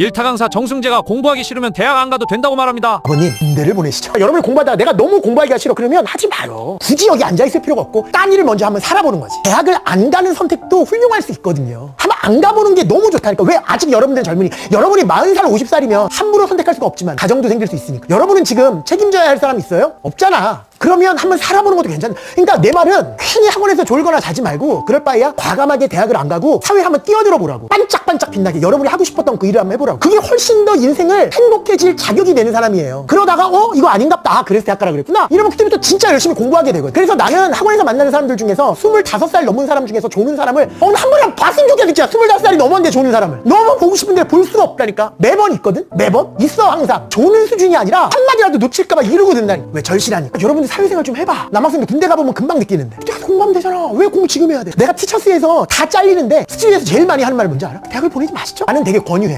일타 강사 정승재가 공부하기 싫으면 대학 안 가도 된다고 말합니다. 아버님 군대를 보내시죠. 여러분이 공부하다가 내가 너무 공부하기가 싫어. 그러면 하지 마요. 굳이 여기 앉아있을 필요가 없고 딴 일을 먼저 한번 살아보는 거지. 대학을 안 가는 선택도 훌륭할 수 있거든요. 한번 안 가보는 게 너무 좋다니까. 왜 아직 여러분들은 젊으니 여러분이 40살 50살이면 함부로 선택할 수가 없지만 가정도 생길 수 있으니까. 여러분은 지금 책임져야 할 사람 있어요? 없잖아 그러면 한번 살아보는 것도 괜찮아. 그러니까 내 말은 괜히 학원에서 졸거나 자지 말고 그럴 바에야 과감하게 대학을 안 가고 사회에 한번 뛰어들어 보라고. 반짝반짝 빛나게 여러분이 하고 싶었던 그 일을 한번 해보라고. 그게 훨씬 더 인생을 행복해질 자격이 되는 사람이에요. 그러다가 어 이거 아닌갑다. 아, 그래서 대학 가라 그랬구나. 이러면 그때부터 진짜 열심히 공부하게 되거든. 그래서 나는 학원에서 만나는 사람들 중에서 25살 넘은 사람 중에서 조는 사람을 어느 한 번에 봤으면 좋겠어. 진짜 25살이 넘었는데 조는 사람을. 너무 보고 싶은데 볼 수가 없다니까. 매번 있거든. 매번 있어 항상. 조는 수준이 아니라 한마디라도 놓칠까봐 이러고 든다니까. 왜 절실하니까. 여러분들 사회생활 좀 해봐. 남학생들 군대 가보면 금방 느끼는데. 대학 공부하면 되잖아. 왜 공부 지금 해야 돼? 내가 티처스에서 다 잘리는데 스튜디오에서 제일 많이 하는 말 뭔지 알아? 대학을 보내지 마시죠. 나는 되게 권유해.